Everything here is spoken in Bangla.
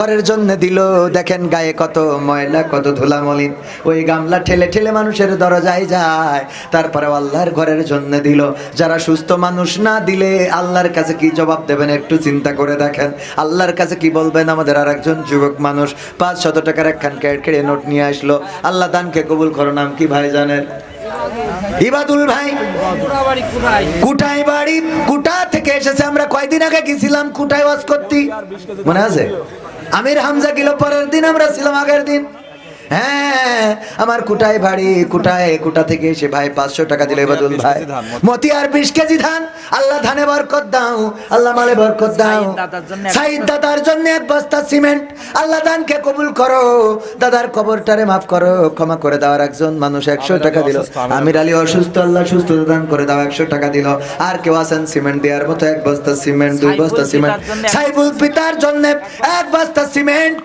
ঘরের জন্য দিল। দেখেন গায়ে কত ময়লা কত ধুলা মলিন ওই গামলা ঠেলে ঠেলে মানুষের দরজায় যায়। তারপরে আল্লাহর ঘরের জন্য দিল। যারা সুস্থ মানুষ না দিলে আল্লাহর কাছে কি জবাব দেবেন? একটু চিন্তা করে দেখেন। আল্লাহর কাছে কি বলবেন? আমাদের আর একজন যুবক মানুষ পাঁচ শত টাকার একখান কেড়ে নোট নিয়ে আসলো। আল্লাহ দানকে কবুল করো নাম কি ভাই জানেন? ইবাদুল ভাই। কুটাই বাড়ি কুটা থেকে এসেছে, আমরা কয়দিন আগে গেছিলাম কুটায় ওয়াজ করতে? মনে আছে? আমির হামজা গেল পরের দিন, আমরা ছিলাম আগের দিন। হ্যাঁ আমার কুটায় বাড়ি কুটায় কুটা থেকে এসে ভাই পাঁচশো টাকা দিলে বাদুল ভাই। মতি আর বিশ কেজি ধান। আল্লাহ ধানে বরকত দাও আল্লাহ মালে বরকত দাও। সাইদ দাদার জন্য এক বস্তা সিমেন্ট। আল্লাহ দানকে কবুল করো। দাদার কবরটারে মাফ করো ক্ষমা করে দেওয়ার একজন মানুষ একশো টাকা দিল। আমির আলী অসুস্থ। আল্লাহ সুস্থ দান করে দাও একশো টাকা দিল। আর কেউ আছেন সিমেন্ট দেওয়ার মতো এক বস্তা সিমেন্ট দুই বস্তা সিমেন্ট। সাইবুল পিতার জন্য এক বস্তা সিমেন্ট